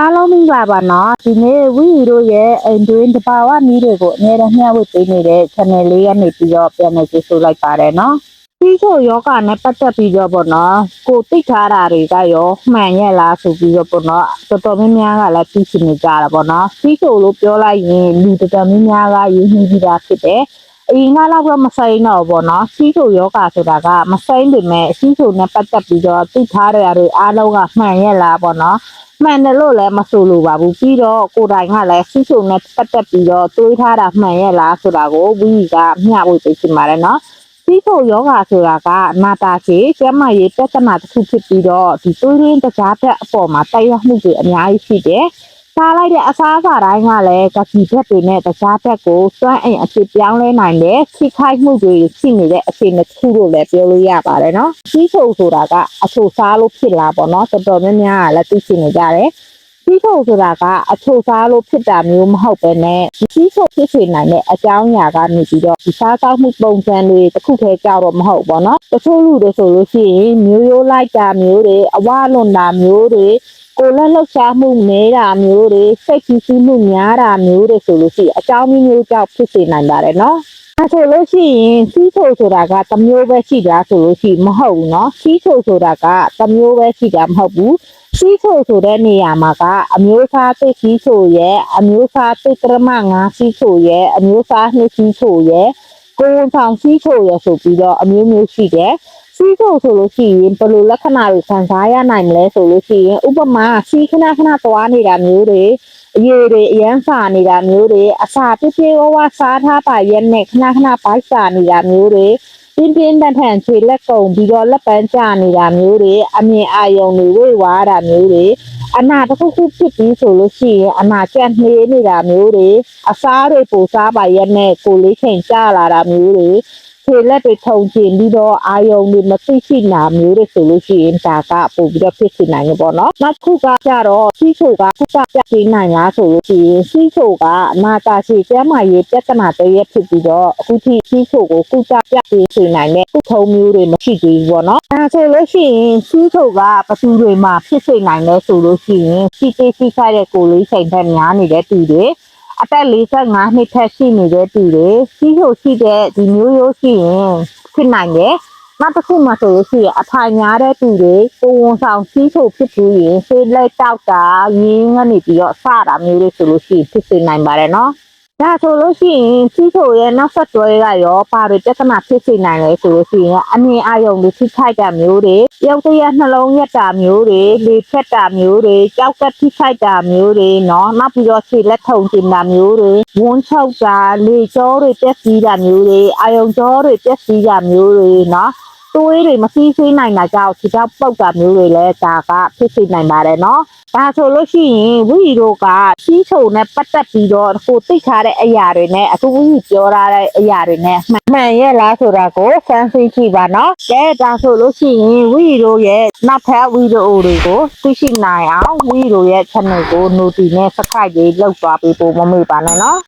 အားလုံးမင်္ဂလာပါနော်ဒီနေ့ဝီတို့ရဲ့အိမ်တွင်းတဘာဝနည်းတွေကိုအများနဲ့မျှဝေပေးနေတဲ့ channel လေးကနေပြီးတော့ပြန်လည်ကြည့်ဆိုလိုက်ပါတယ်နော်ပြီးဆိုယောဂနဲ့ပတ်သက်ပြီးတော့ပေါ့နော်ကိုသိထားတာတွေကရောမှန်ရဲ့လားဆိုပြီးတော့ပေါ့နော်တော်တော်များများကလည်းသိချင်နေကြတာပေါ့နော်ပြီးဆိုလို့ပြောလိုက်ရင်လူတော်တော်များများကရင်းနှီးပြီးသားဖြစ်တယ်အရင်ကလောက်တော့မဆိုင်တော့ဘောနော်စီးဆိုယောဂဆိုတာကမဆိုင်ပေမဲ့စီးဆိုနဲ့ပတ်သက်ပြီးတော့သိထားတဲ့တွေအားလုံးကမှန်ရဲ့လားပေါ့နော် မှန်တယ်လို့လည်းမဆိုလိုပါဘူးပြီးတော့ကိုယ်တိုင်ကလည်းစီးစုံနဲ့ပတ်သက်ပြီးတော့တွေးထားတာမှန်ရဲ့လားဆိုတာကိုဝီကမျှဝေပေးချင်ပါတယ်နော်စီးစုံယောဂဆိုတာကနာတာရှည်ကျန်းမာရေးပြဿနာတစ်ခုဖြစ်ပြီးတော့ဒီတွေးရင်းတကြားတဲ့အပေါ်မှာတိုက်ရောက်မှုတွေအများကြီးရှိတယ် စားလိုက်တဲ့အစားအစာတိုင်းကလည်းကတိဘက်တွေနဲ့တခြားဘက်ကိုစွန့်အိမ်အဖြစ်ပြောင်းလဲနိုင်တဲ့ခိခိုက်မှုတွေရှိနေတဲ့အခြေအနေတစ်ခုလို့လည်းပြောလို့ရပါတယ်နော်။ကြီးချုပ်ဆိုတာကအချိုစားလို့ဖြစ်လာပေါ့နော်တော်တော်များများကလည်းသိချင်နေကြတယ်။ ကြီးချုပ်ဆိုတာကအချိုစားလို့ဖြစ်တာမျိုးမဟုတ်ပဲနဲ့ကြီးချုပ်ဖြစ်စေနိုင်တဲ့အကြောင်းအရာကနေပြီးတော့ဒီစားသောက်မှုပုံစံတွေတစ်ခုထဲကြောက်တော့မဟုတ်ပေါ့နော်။တချို့လူတွေဆိုလို့ရှိရင်မျိုးရိုးလိုက်တာမျိုးတွေအဝလွန်တာမျိုးတွေကိုယ်လက်လှုပ်ရှားမှုနေတာမျိုးတွေစိတ်ကြည်စီးမှုများတာမျိုးတွေဆိုလို့ရှိရင်အကြောင်းမျိုးမျိုးကြောင့်ဖြစ်စေနိုင်ပါတယ်နော်။ အဲဆိုလို့ရှိရင်စီးချိုဆိုတာကတစ်မျိုးပဲရှိတာဆိုလို့ရှိရင်မဟုတ်ဘူးနော်။စီးချိုဆိုတာကတစ်မျိုးပဲရှိတာမဟုတ်ဘူး။စီးချိုဆိုတဲ့နေရာမှာကအမျိုးအစားသိစီးချိုရဲ့အမျိုးအစားသိကရမငါစီးချိုရဲ့အမျိုးအစားနှစ်စီးချိုရဲ့ကိုယ်ဝန်ဆောင်စီးချိုရဲ့ဆိုပြီးတော့အမျိုးမျိုးရှိတယ်။ စီးဖို့ဆိုလို့ရှိရင်ဘယ်လိုလက္ခဏာတွေခံစားရနိုင်မလဲဆိုလို့ရှိရင်ဥပမာစီးခဏခဏသွားနေတာမျိုးတွေအရေတွေအရန်စာနေတာမျိုးတွေအစာပြည့်ပြည့်ဝဝစားထားပါရဲ့နဲ့ခဏခဏပိုက်စာနေတာမျိုးတွေပြင်းပြင်းထန်ထန်ခြေလက်ကုံပြီးတော့လက်ပန်းကျနေတာမျိုးတွေအမြင်အာရုံတွေဝေဝါးတာမျိုးတွေအနာတစ်ခုခုဖြစ်ပြီးဆိုလို့ရှိရင်အနာကျက်နှေးနေတာမျိုးတွေအစားတွေပူစားပါရဲ့နဲ့ကိုယ်လေးချိန်ကျလာတာမျိုးတွေခြေလက်တွေထုံကျင်ပြီးတော့အာယုံတွေမသိရှိနာမျိုးတွေဆိုလို့ရှိရင်ဒါကပို့ပြီးတော့ဖြစ်စီနိုင်ရပေါ့နော်နောက်တစ်ခုကကြတော့စီးချိုကခုကပြတ်ပြီးနိုင်လားဆိုလို့ရှိရင်စီးချိုကအနာတာရှိကျမ်းမာရေးပြဿနာတည်းရဖြစ်ပြီးတော့အခုထိစီးချိုကိုခုကပြတ်ပြီးစီနိုင်တဲ့ခုထုံမျိုးတွေမရှိသေးဘူးပေါ့နော်ဒါဆိုလို့ရှိရင်စီးချိုကပသူတွေမှာဖြစ်စေနိုင်လဲဆိုလို့ရှိရင်စီတေးစီးခိုက်တဲ့ကိုယ်လေးချိန်ထက်များနေတဲ့တူတွေအသက်45နှစ်ထက်ရှိနေတဲ့သူတွေစီးချိုရှိတဲ့ဒီမျိုးရိုးရှိရင်ဖြစ်နိုင်တယ်။နောက်တစ်ခုမှဆိုလို့ရှိရင်အထိုင်များတဲ့သူတွေကိုယ်ဝန်ဆောင်စီးချိုဖြစ်ပြီးရင်ဆေးလက်တောက်တာရင်းကနေပြီးတော့စတာမျိုးတွေဆိုလို့ရှိရင်ဖြစ်စေနိုင်ပါတယ်နော်။ ဒါဆိုလို့ရှိရင်စီးထိုရဲ့နောက်ဆက်တွဲကရောပါတွေပြဿနာဖြစ်စေနိုင်လဲဆိုလို့ရှိရင်အမြင်အာရုံတွေထိခိုက်တာမျိုးတွေရုပ်တရက်နှလုံးရက်တာမျိုးတွေလေဖြတ်တာမျိုးတွေကြောက်ကက်ထိခိုက်တာမျိုးတွေနော်နောက်ပြီးတော့ခြေလက်ထုံတင်တာမျိုးတွေဝန်းချုပ်တာလေကြောတွေပျက်စီးတာမျိုးတွေအာရုံကြောတွေပျက်စီးတာမျိုးတွေနော် သွေးတွေမစီးဆွေးနိုင်တာကြောင့်ခြေထောက်ပုတ်တာမျိုးတွေလည်းဒါကဖြစ်စေနိုင်ပါတယ်နော်။ဒါဆိုလို့ရှိရင်ဝီတို့ကရှင်းချုံနဲ့ပတ်သက်ပြီးတော့ကိုသိထားတဲ့အရာတွေနဲ့အခုဝီပြောထားတဲ့အရာတွေနဲ့မှန်ရဲ့လားဆိုတာကိုစမ်းစစ်ကြည့်ပါနော်။ကဲဒါဆိုလို့ရှိရင်ဝီတို့ရဲ့နောက်ထပ်ဝီဒီယိုတွေကိုသိရှိနိုင်အောင်ဝီတို့ရဲ့ channel ကို notify နဲ့ subscribe လေးလုပ်သွားပေးဖို့မမေ့ပါနဲ့နော်။